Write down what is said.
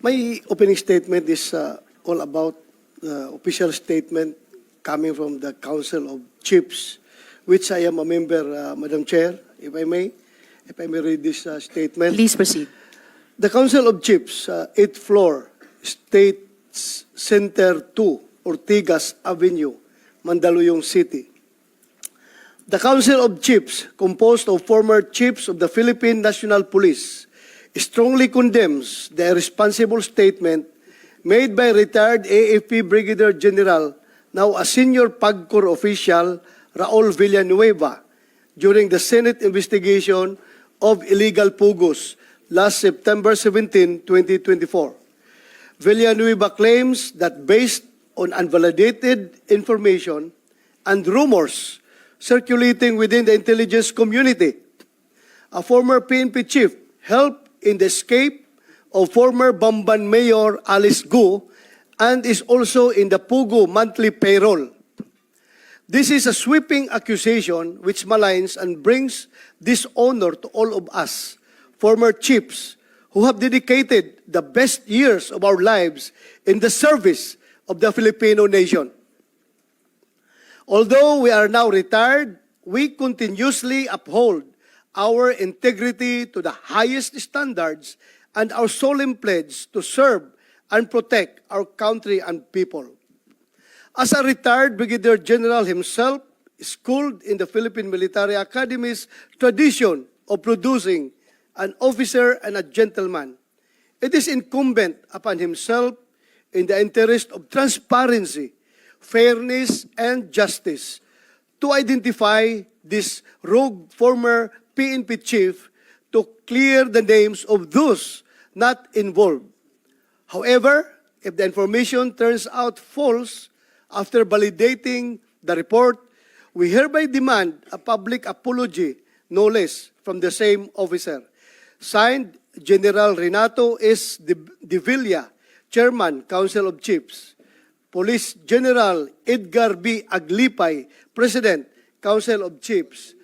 My opening statement is uh, all about the official statement coming from the Council of Chiefs, which I am a member, uh, Madam Chair, if I may, if I may read this uh, statement. Please proceed. The Council of Chiefs, uh, 8th floor, State Center 2, Ortigas Avenue, Mandaluyong City. The Council of Chiefs, composed of former chiefs of the Philippine National Police, strongly condemns the irresponsible statement made by retired AFP Brigadier General, now a senior PAGCOR official, Raul Villanueva, during the Senate investigation of illegal pugos last September 17, 2024. Villanueva claims that based on unvalidated information and rumors circulating within the intelligence community, a former PNP chief helped in the escape of former Bamban Mayor Alice Gu and is also in the Pugo monthly payroll. This is a sweeping accusation which maligns and brings dishonor to all of us, former chiefs, who have dedicated the best years of our lives in the service of the Filipino nation. Although we are now retired, we continuously uphold our integrity to the highest standards and our solemn pledge to serve and protect our country and people. As a retired Brigadier General himself, schooled in the Philippine Military Academy's tradition of producing an officer and a gentleman, it is incumbent upon himself in the interest of transparency, fairness, and justice to identify this rogue former PNP chief to clear the names of those not involved. However, if the information turns out false after validating the report, we hereby demand a public apology, no less, from the same officer. Signed, General Renato S. De, Villa, Chairman, Council of Chiefs. Police General Edgar B. Aglipay, President, Council of Chiefs.